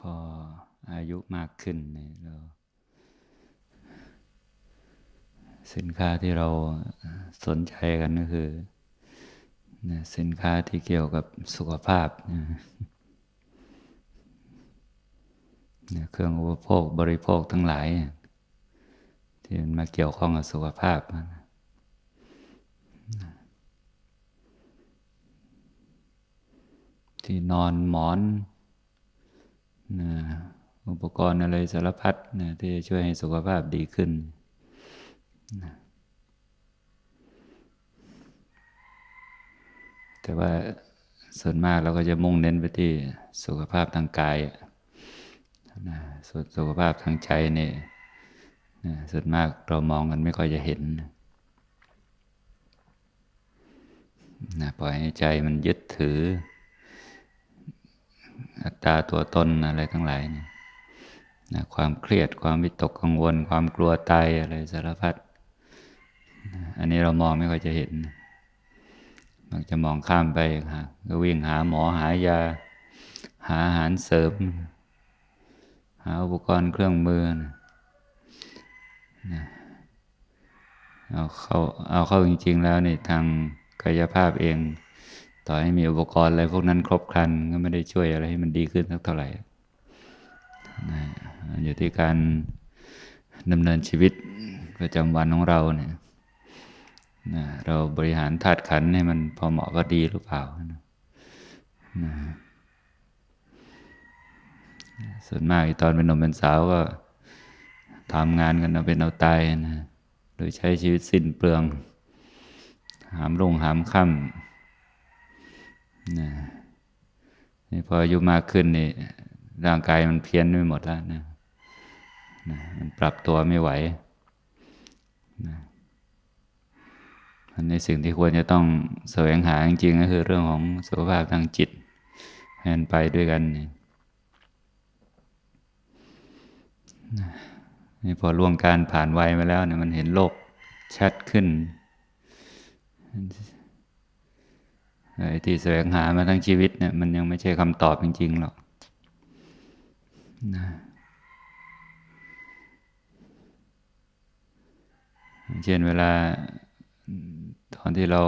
พออายุมากขึ้นเนี่ยเราสินค้าที่เราสนใจกันก็คือสินค้าที่เกี่ยวกับสุขภาพเครื่องอุปโภคบริโภคทั้งหลาย ที่มันมาเกี่ยวข้องกับสุขภาพที่นอนหมอน นะอุปกรณ์อะไรสารพัดนะที่จะช่วยให้สุขภาพดีขึ้นนะแต่ว่าส่วนมากเราก็จะมุ่งเน้นไปที่สุขภาพทางกายนะส่วนสุขภาพทางใจนี่นะส่วนมากเรามองกันไม่ค่อยจะเห็นนะปล่อยให้ใจมันยึดถือ อัตตาตัวตนอะไรทั้งหลายนี่นะความเครียดความวิตกกังวล ความกลัวตายอะไรสารพัดนะอันนี้เรามองไม่ค่อยจะเห็นมักจะมองข้ามไปค่ะก็วิ่งหาหมอหายา หาอาหารเสริม หาอุปกรณ์เครื่องมือนะเอาเข้าเอาเข้าจริง ๆ แล้วนี่ทางกายภาพเอง ต่อให้มีอุปกรณ์อะไรพวกนั้นครบครันก็ไม่ได้ช่วยอะไรให้มันดีขึ้นสักเท่าไหร่นะอยู่ที่การดำเนินชีวิตประจำวันของเราเนี่ยนะเราบริหารธาตุขันให้มันพอเหมาะก็ดีหรือเปล่านะนะส่วนมากตอนเป็นหนุ่มเป็นสาวก็ทำงานกันเอาเป็นเอาตายนะ โดยใช้ชีวิตสิ้นเปลือง หามลงหามค่ำ นะนี่พออายุมากขึ้นนี่ร่างกายมันเพี้ยนไปหมดแล้วนะนะมันปรับตัวไม่ไหวนะอันนี้สิ่งที่ควรจะต้องแสวงหาจริงๆก็คือเรื่องของสุขภาพทางจิตให้มันไปด้วยกันนี่นี่พอล่วงการผ่านวัยมาแล้วเนี่ยมันเห็นโลกชัดขึ้น ไอ้ที่แสวงหามาทั้งชีวิตเนี่ยมันยังไม่ใช่คำตอบจริงๆหรอกนะเช่นเวลาตอนที่เรา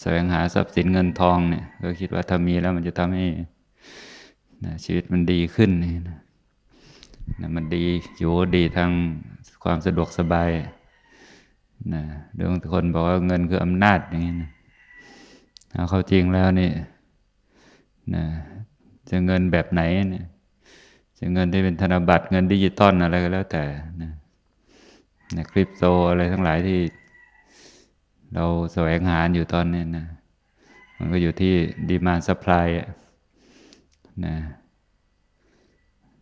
แสวงหาทรัพย์สินเงินทองเนี่ยก็คิดว่าถ้ามีแล้วมันจะทำให้นะชีวิตมันดีขึ้นนะนะมันดีอยู่ดีทางความสะดวกสบายนะเรื่องคนบอกว่าเงินคืออำนาจอย่างนี้นะ เอาเข้าจริงแล้วนี่นะจะเงินแบบไหนเนี่ยจะเงินที่เป็นธนบัตรเงินดิจิตอลอะไรก็แล้วแต่นะนะคริปโตอะไรทั้งหลายที่ เราแสวงหาอยู่ตอนนี้นะมันก็อยู่ที่ดีมาสป라이นะ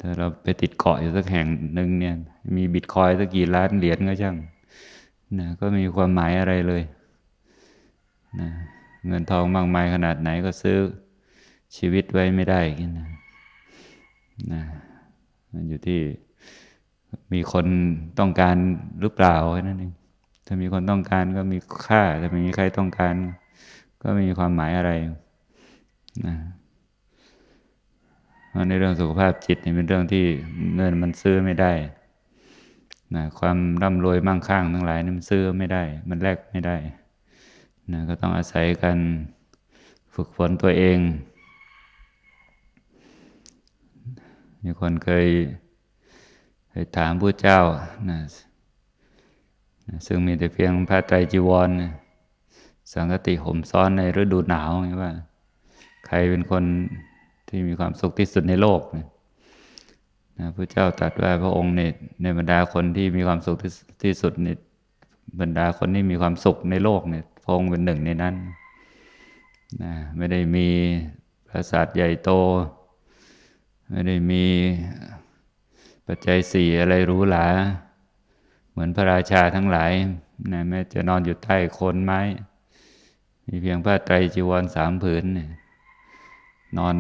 ถ้าเราไปติดเกาะอยู่สักแห่งหนึ่งเนี่ย มีบิตคอยสักกี่ล้านเหรียญก็ช่างนะก็มีความหมายอะไรเลยนะ เงินทองมากมายขนาดไหนก็ซื้อชีวิตไว้ไม่ได้กันนะนะมันอยู่ที่มีคนต้องการหรือเปล่าแค่นั้นเองถ้ามีคนต้องการก็มีค่าถ้าไม่มีใครต้องการ ก็ไม่มีความหมายอะไรนะในเรื่องสุขภาพจิตนี่เป็นเรื่องที่เงินมันซื้อไม่ได้นะความร่ำรวยมั่งคั่งทั้งหลายนี่มันซื้อไม่ได้ มันแลกไม่ได้ นะก็ต้องอาศัยกันฝึกฝนตัวเอง มีคนเคยเคยถามพระเจ้านะซึ่งมีแต่เพียงพระไตรจีวร สังกติห่มซ้อนในฤดูหนาวว่า ใครเป็นคนที่มีความสุขที่สุดในโลกนะพระเจ้าตรัสว่าพระองค์เนี่ยในบรรดาคนที่มีความสุขที่สุดในบรรดาคนที่มีความสุขในโลกเนี่ย พงเป็นหนึ่งในนั้นนะไม่ได้มีปราสาทใหญ่โต ไม่ได้มีปัจจัยสี่อะไรรู้หราเหมือนพระราชาทั้งหลายนะแม้จะนอนอยู่ใต้โคนไม้ มีเพียงผ้าไตรจีวรสามผืนนอน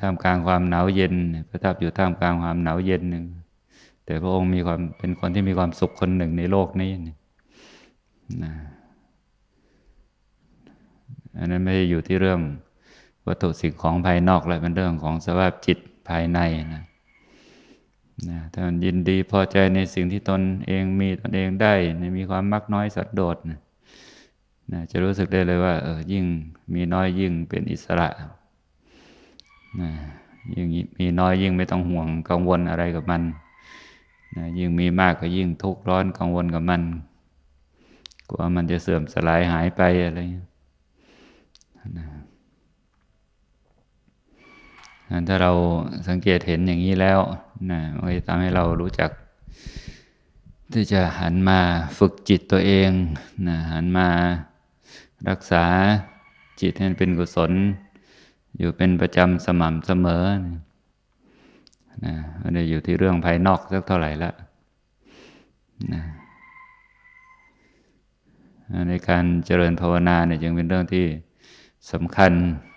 ท่ามกลางความหนาวเย็น ประทับอยู่ท่ามกลางความหนาวเย็นหนึ่งแต่พระองค์มีความเป็นคนที่มีความสุขคนหนึ่งในโลกนี้นะ อันนั้นไม่ได้อยู่ที่เรื่องวัตถุสิ่งของภายนอกเลยเป็นเรื่องของสภาพจิตภายในนะนะถ้ามันยินดีพอใจในสิ่งที่ตนเองมีตนเองได้นะมีความมักน้อยสัดโดษนะนะจะรู้สึกได้เลยว่าเออยิ่งมีน้อยยิ่งเป็นอิสระนะยิ่งมีน้อยยิ่งไม่ต้องห่วงกังวลอะไรกับมันนะยิ่งมีมากก็ยิ่งทุกข์ร้อนกังวลกับมันกลัวมันจะเสื่อมสลายหายไปอะไรนะถ้าเราสังเกตเห็นอย่างนี้แล้วนะมันจะทำให้เรารู้จัก ที่จะหันมาฝึกจิตตัวเองนะหันมารักษาจิตให้เป็นกุศล อยู่เป็นประจำสม่ำเสมอนะไม่ได้อยู่ที่เรื่องภายนอกสักเท่าไหร่ละนะในการเจริญภาวนาเนี่ยจึงเป็นเรื่องที่ สำคัญ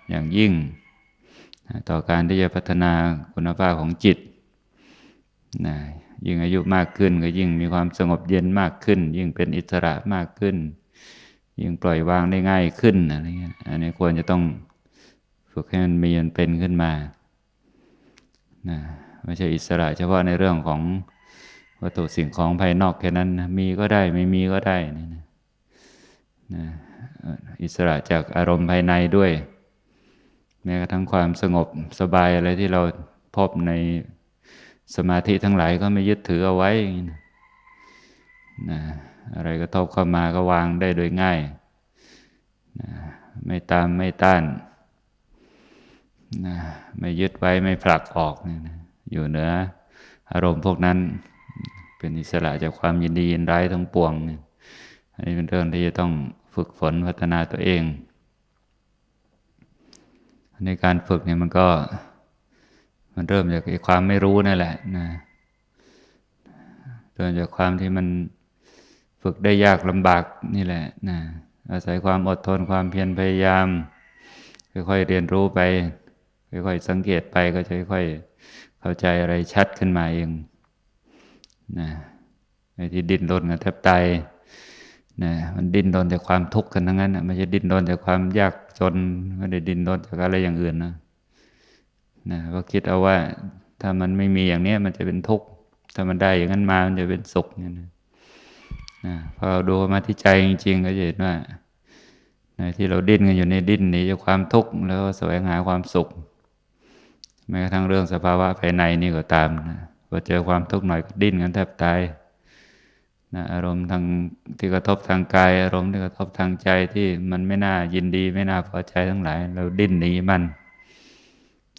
อย่างยิ่ง ต่อการที่จะพัฒนาคุณภาพของจิตนะยิ่งอายุมากขึ้นก็ยิ่งมีความสงบเย็นมากขึ้น ยิ่งเป็นอิสระมากขึ้น ยิ่งปล่อยวางได้ง่ายขึ้นอะไรเงี้ยอันนี้ควรจะต้องฝึกให้มันมีมันเป็นขึ้นมานะไม่ใช่อิสระเฉพาะในเรื่องของวัตถุสิ่งของภายนอกแค่นั้นนะมีก็ได้ไม่มีก็ได้นี่นะ นะอิสระจากอารมณ์ภายในด้วย แม้กระทั่งความสงบสบายอะไรที่เราพบในสมาธิทั้งหลายก็ไม่ยึดถือเอาไว้นะอะไรก็ทบเข้ามาก็วางได้โดยง่ายนะไม่ตามไม่ต้านนะไม่ยึดไว้ไม่ผลักออกนะอยู่เหนืออารมณ์พวกนั้นเป็นอิสระจากความยินดียินร้ายทั้งปวงนะอันนี้เป็นเรื่องที่จะต้อง ฝึกฝนพัฒนาตัวเอง ในการฝึกเนี่ยมันก็ มันเริ่มจากความไม่รู้นั่นแหละนะเริ่มจากความที่มันฝึกได้ยากลำบากนี่แหละนะอาศัยความอดทนความเพียรพยายาม ค่อยๆเรียนรู้ไป ค่อยๆสังเกตไปก็จะค่อยๆเข้าใจอะไรชัดขึ้นมาเองนะไอ้ที่ดิ้นรนกันแทบตาย นะมันดิ้นรนจากความทุกข์กันทั้งนั้นนะไม่ใช่ดิ้นรนจากความยากจนไม่ได้ดิ้นรนจากอะไรอย่างอื่นนะนะก็คิดเอาว่า ถ้ามันไม่มีอย่างนี้มันจะเป็นทุกข์ถ้ามันได้อย่างนั้นมามันจะเป็นสุขเนี่ยนะนะพอเราดูมาที่ใจจริง ๆ ก็จะเห็นว่าในที่เราดิ้นกันอยู่ในดิ้นหนีจากความทุกข์แล้วแสวงหาความสุขแม้กระทั่งเรื่องสภาวะภายในนี่ก็ตามนะพอเจอความทุกข์หน่อยก็ดิ้นกันแทบตาย นะอารมณ์ทางที่กระทบทางกาย อารมณ์ที่กระทบทางใจที่มันไม่น่ายินดี ไม่น่าพอใจทั้งหลาย เราดิ้นหนีมัน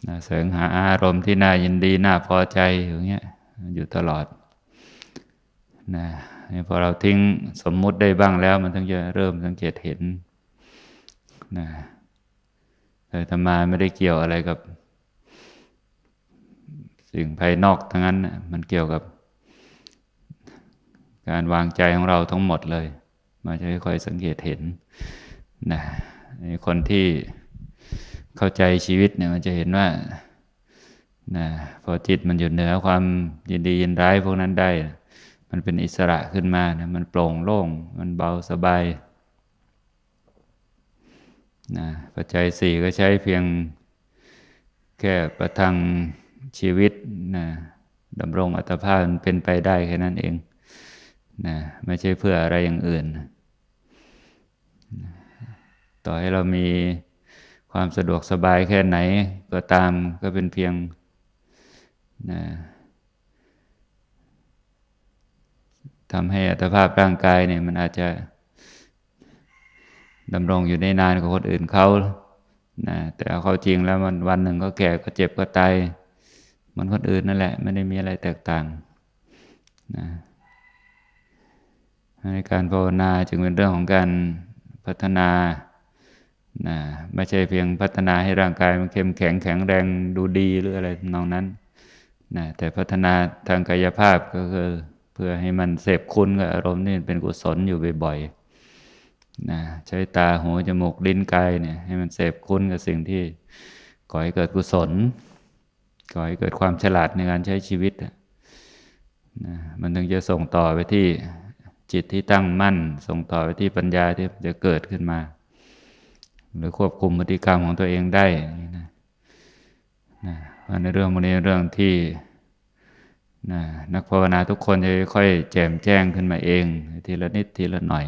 นะแสวงหาอารมณ์ที่น่ายินดีน่าพอใจอย่างเงี้ยอยู่ตลอดนะพอเราทิ้งสมมุติได้บ้างแล้ว มันถึงจะเริ่มสังเกตเห็นนะแต่ธรรมาไม่ได้เกี่ยวอะไรกับ สิ่งภายนอกทั้งนั้น มันเกี่ยวกับ การวางใจของเราทั้งหมดเลย มาจะค่อยสังเกตเห็นนะคนที่เข้าใจชีวิตเนี่ยมันจะเห็นว่านะพอจิตมันอยู่เหนือความยินดียินร้ายพวกนั้นได้ มันเป็นอิสระขึ้นมานะมันโปร่งโล่ง มันเบาสบายนะปัจจัยสี่ก็ใช้เพียงแค่ประทังชีวิตนะดำรงอัตภาพมันเป็นไปได้แค่นั้นเอง นะไม่ใช่เพื่ออะไรอย่างอื่น ต่อให้เรามีความสะดวกสบายแค่ไหนก็ตามก็เป็นเพียงนะทำให้อัตภาพร่างกายเนี่ยมันอาจจะดำรงอยู่ได้นานกว่าคนอื่นเขานะแต่เอาเขาจริงแล้วมันวันหนึ่งก็แก่ก็เจ็บก็ตายเหมือนคนอื่นนั่นแหละ ไม่ได้มีอะไรแตกต่างนะ ในการภาวนาจึงเป็นเรื่องของการพัฒนานะไม่ใช่เพียงพัฒนาให้ร่างกายมันเข้มแข็งแข็งแรงดูดีหรืออะไรนองนั้นนะแต่พัฒนาทางกายภาพก็คือเพื่อให้มันเสพคุณกับอารมณ์นี่เป็นกุศลอยู่บ่อยๆนะใช้ตาหูจมูกลิ้นกายเนี่ยให้มันเสพคุณกับสิ่งที่ก่อให้เกิดกุศลก่อให้เกิดความฉลาดในการใช้ชีวิตนะมันถึงจะส่งต่อไปที่ จิตที่ตั้งมั่น ส่งต่อไปที่ปัญญาที่จะเกิดขึ้นมา หรือควบคุมพฤติกรรมของตัวเองได้นะนะในเรื่องพวกนี้เรื่องที่นะนักภาวนาทุกคนจะค่อยแจ่มแจ้งขึ้นมาเอง ทีละนิดทีละหน่อย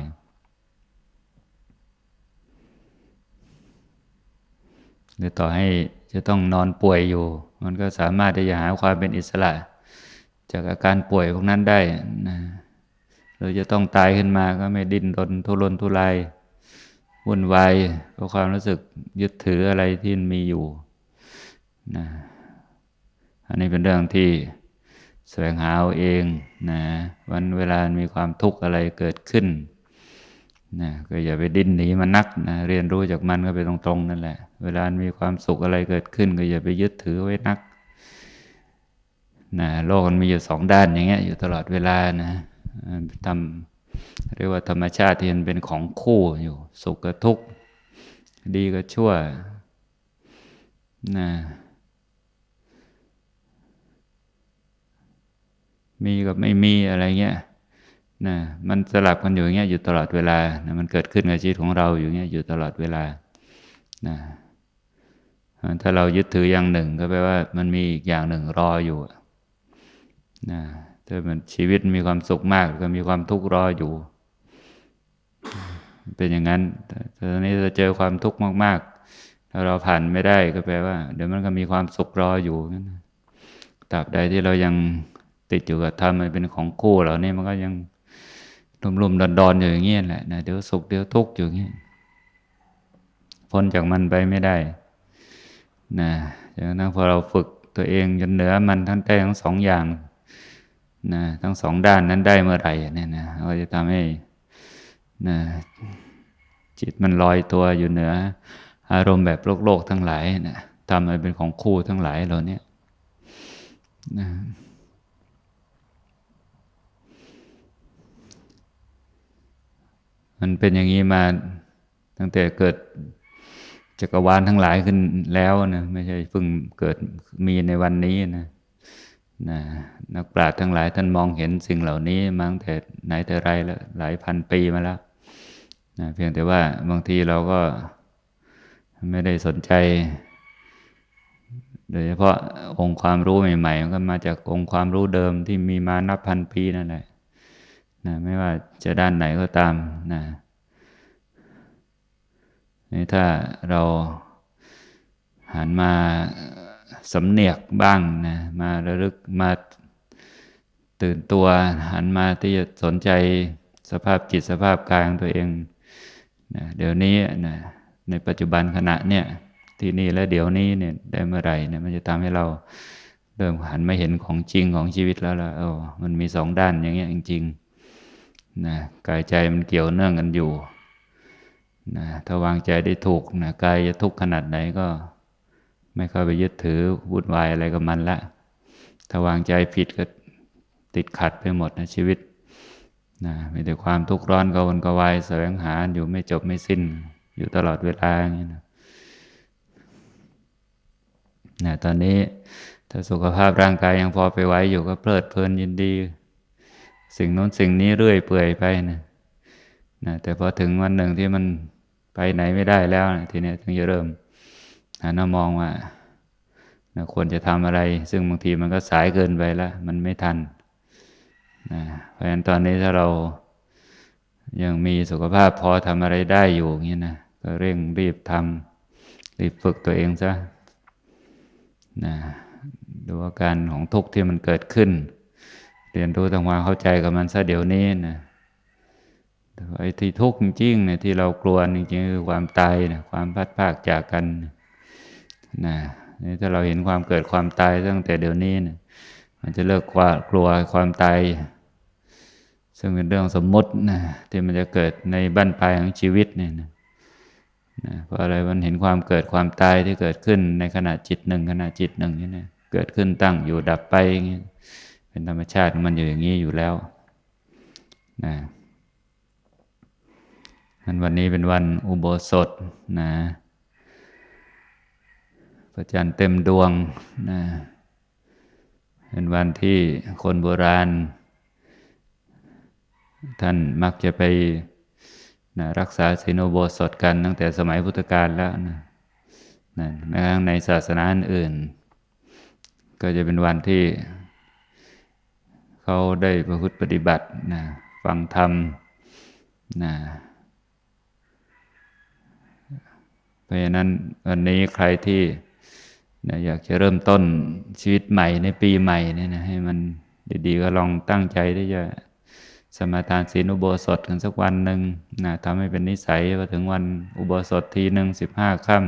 หรือต่อให้จะต้องนอนป่วยอยู่ มันก็สามารถที่จะหาความเป็นอิสระ จากอาการป่วยพวกนั้นได้นะ หรือจะต้องตายขึ้นมาก็ไม่ดิ้นรนทุรนทุรายวุ่นวายเพราะความรู้สึกยึดถืออะไรที่มีอยู่นะอันนี้เป็นเรื่องที่แสวงหาเอาเองนะวันเวลามีความทุกข์อะไรเกิดขึ้นนะก็อย่าไปดิ้นหนีมันนักนะเรียนรู้จากมันก็ไปตรงๆนั่นแหละ เวลามีความสุขอะไรเกิดขึ้น ก็อย่าไปยึดถือไว้นักนะโลกมันมีอยู่สองด้านอย่างเงี้ยอยู่ตลอดเวลานะ ทำเรียกว่าธรรมชาติที่มันเป็นของคู่อยู่ สุขกับทุกข์ ดีกับชั่วนะมีกับไม่มีอะไรเงี้ยนะมันสลับกันอยู่อย่างเงี้ยอยู่ตลอดเวลานะมันเกิดขึ้นกับชีวิตของเราอยู่เงี้ยอยู่ตลอดเวลานะถ้าเรายึดถืออย่างหนึ่งก็แปลว่ามันมีอีกอย่างหนึ่งรออยู่นะ ถ้ามันชีวิตมีความสุขมากก็มีความทุกข์รออยู่ เป็นอย่างนั้นตอนนี้เราเจอความทุกข์มากๆ ถ้าเราผ่านไม่ได้ก็แปลว่า เดี๋ยวมันก็มีความสุขรออยู่นั่นตราบใดที่เรายังติดอยู่กับธรรมมันเป็นของคู่เรานี่มันก็ยังรุ่มๆดอนๆอยู่อย่างเงี้ยแหละนะเดี๋ยวสุขเดี๋ยวทุกข์อยู่อย่างเงี้ยพ้นจากมันไปไม่ได้นะจากนั้นพอเราฝึกตัวเองจนเหนือมันทั้งได้ทั้งสองอย่าง นะทั้งสองด้านนั้นได้เมื่อไหร่เนี่ยนะเราจะทำให้นะจิตมันลอยตัวอยู่เหนือ อารมณ์แบบโลกโลกทั้งหลายนะทำให้เป็นของคู่ทั้งหลายเราเนี่ยนะมันเป็นอย่างนี้มาตั้งแต่เกิดจักรวาลทั้งหลายขึ้นแล้วนะไม่ใช่เพิ่งเกิดมีในวันนี้นะ นะนักปราชญ์ทั้งหลายท่านมองเห็นสิ่งเหล่านี้มาตั้งแต่ไหนแต่ไรแล้วหลายพันปีมาแล้วนะเพียงแต่ว่าบางทีเราก็ไม่ได้สนใจ โดยเฉพาะองค์ความรู้ใหม่ๆมันก็มาจากองค์ความรู้เดิมที่มีมานับพันปีนั่นแหละนะไม่ว่าจะด้านไหนก็ตามนะนี่ถ้าเราหันมา สำเนียกบ้างนะมาระลึกมาตื่นตัวหันมาที่จะสนใจสภาพจิตสภาพกายของตัวเองนะเดี๋ยวนี้นะในปัจจุบันขณะเนี่ยที่นี่และเดี๋ยวนี้เนี่ยได้เมื่อไหร่เนี่ยมันจะทำให้เราเริ่มหันมาเห็นของจริงของชีวิตแล้วล่ะโอ้มันมีสองด้านอย่างเงี้ยจริงๆนะกายใจมันเกี่ยวเนื่องกันอยู่นะถ้าวางใจได้ถูกนะกายจะทุกข์ขนาดไหนก็ ไม่เข้าไปยึดถือวุ่นวายอะไรกับมันละ ถ้าวางใจผิดก็ติดขัดไปหมดนะชีวิตนะมีแต่ความทุกข์ร้อนกวนกวายแสวงหาอยู่ไม่จบไม่สิ้น อยู่ตลอดเวลาอย่างนี้นะนะตอนนี้ถ้าสุขภาพร่างกายยังพอไปไหวอยู่ก็เพลิดเพลินยินดี สิ่งโน้นสิ่งนี้เรื่อยเปื่อยไปนะนะแต่พอถึงวันหนึ่งที่มันไปไหนไม่ได้แล้วนะทีนี้ถึงจะเริ่ม หันมองว่านะควรจะทำอะไร ซึ่งบางทีมันก็สายเกินไปแล้ว มันไม่ทันนะเพราะฉะนั้นตอนนี้ถ้าเรายังมีสุขภาพพอทำอะไรได้อยู่อย่างนี้นะก็เร่งรีบทำรีบฝึกตัวเองซะนะดูอาการของทุกข์ที่มันเกิดขึ้น เรียนรู้ทำความเข้าใจกับมันซะเดี๋ยวนี้นะไอ้ที่ทุกข์จริงๆเนี่ยที่เรากลัวจริงๆคือความตายนะความพัดพากจากกันนะ นี่ถ้าเราเห็นความเกิดความตายตั้งแต่เดี๋ยวนี้นะมันจะเลิกกลัวความตาย ซึ่งเป็นเรื่องสมมตินะที่มันจะเกิดในบั้นปลายของชีวิตเนี่ยนะนะเพราะอะไรมันเห็นความเกิดความตายที่เกิดขึ้นในขณะจิตหนึ่งขณะจิตหนึ่งนี่นะเกิดขึ้นตั้งอยู่ดับไปอย่างนี้เป็นธรรมชาติมันอยู่อย่างนี้อยู่แล้วนะวันนี้เป็นวันอุโบสถนะ พระจันทร์เต็มดวงนะเป็นวันที่คนโบราณ ท่านมักจะไปนะรักษาศีลโบสถกันตั้งแต่สมัยพุทธกาลแล้วนะนะแม้กระทั่งในศาสนาอื่น ก็จะเป็นวันที่ เขาได้ประพฤติปฏิบัตินะฟังธรรมนะเพราะฉะนั้นวันนี้ใครที่ นะอยากจะเริ่มต้นชีวิตใหม่ในปีใหม่เนี่ยนะให้มันดีๆก็ลองตั้งใจที่จะสมาทานศีลอุโบสถกันสักวันหนึ่งนะทำให้เป็นนิสัยพอถึงวันอุโบสถทีหนึ่งสิบห้าค่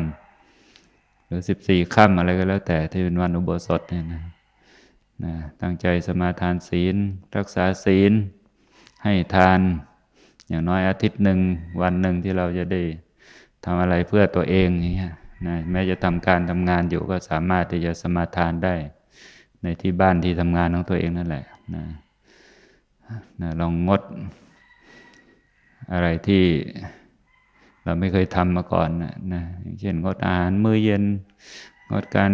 ำหรือสิบสี่ค่ำอะไรก็แล้วแต่ที่เป็นวันอุโบสถเนี่ยนะนะตั้งใจสมาทานศีล รักษาศีล ให้ทาน อย่างน้อยอาทิตย์หนึ่งวันหนึ่งที่เราจะได้ทำอะไรเพื่อตัวเองอย่างเงี้ย นะแม้จะทำการทำงานอยู่ก็สามารถที่จะสมาทานได้ ในที่บ้านที่ทำงานของตัวเองนั่นแหละนะนะลองงด อะไรที่เราไม่เคยทำมาก่อนนะนะเช่นงดอาหารมื้อเย็น งดการ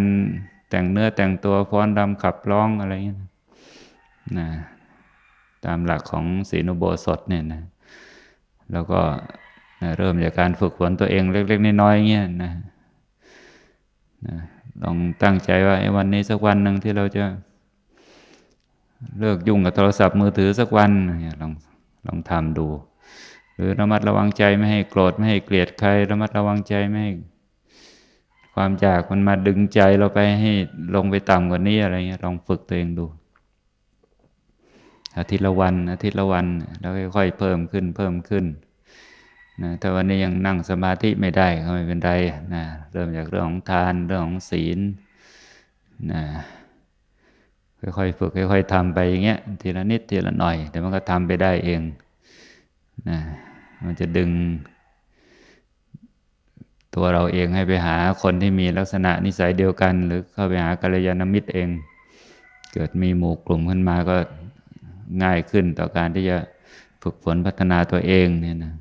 แต่งเนื้อแต่งตัวฟ้อนรำขับร้องอะไรเงี้ยนะตามหลักของศีลอุโบสถเนี่ยนะแล้วก็นะเริ่มจากการฝึกฝนตัวเองเล็ก ๆ น้อยๆเงี้ยนะ นะลองตั้งใจว่าไอ้วันนี้สักวันหนึ่งที่เราจะเลิกยุ่งกับโทรศัพท์มือถือสักวันลองลองทำดู หรือระมัดระวังใจไม่ให้โกรธไม่ให้เกลียดใคร ระมัดระวังใจไม่ให้ความอยากมันมาดึงใจเราไปให้ลงไปต่ำกว่านี้อะไรเงี้ยลองฝึกตัวเองดู อาทิตย์ละวันอาทิตย์ละวัน แล้วค่อยๆเพิ่มขึ้นเพิ่มขึ้น นะถ้าวันนี้ยังนั่งสมาธิไม่ได้ก็ไม่เป็นไรนะเริ่มจากเรื่องของทานเรื่องของศีลนะค่อยๆฝึกค่อยๆทำไปอย่างเงี้ยทีละนิดทีละหน่อยเดี๋ยวมันก็ทำไปได้เองนะมันจะดึง ตัวเราเองให้ไปหาคนที่มีลักษณะนิสัยเดียวกัน หรือเข้าไปหากัลยาณมิตรเอง เกิดมีหมู่กลุ่มขึ้นมาก็ง่ายขึ้นต่อการที่จะฝึกฝนพัฒนาตัวเองเนี่ยนะ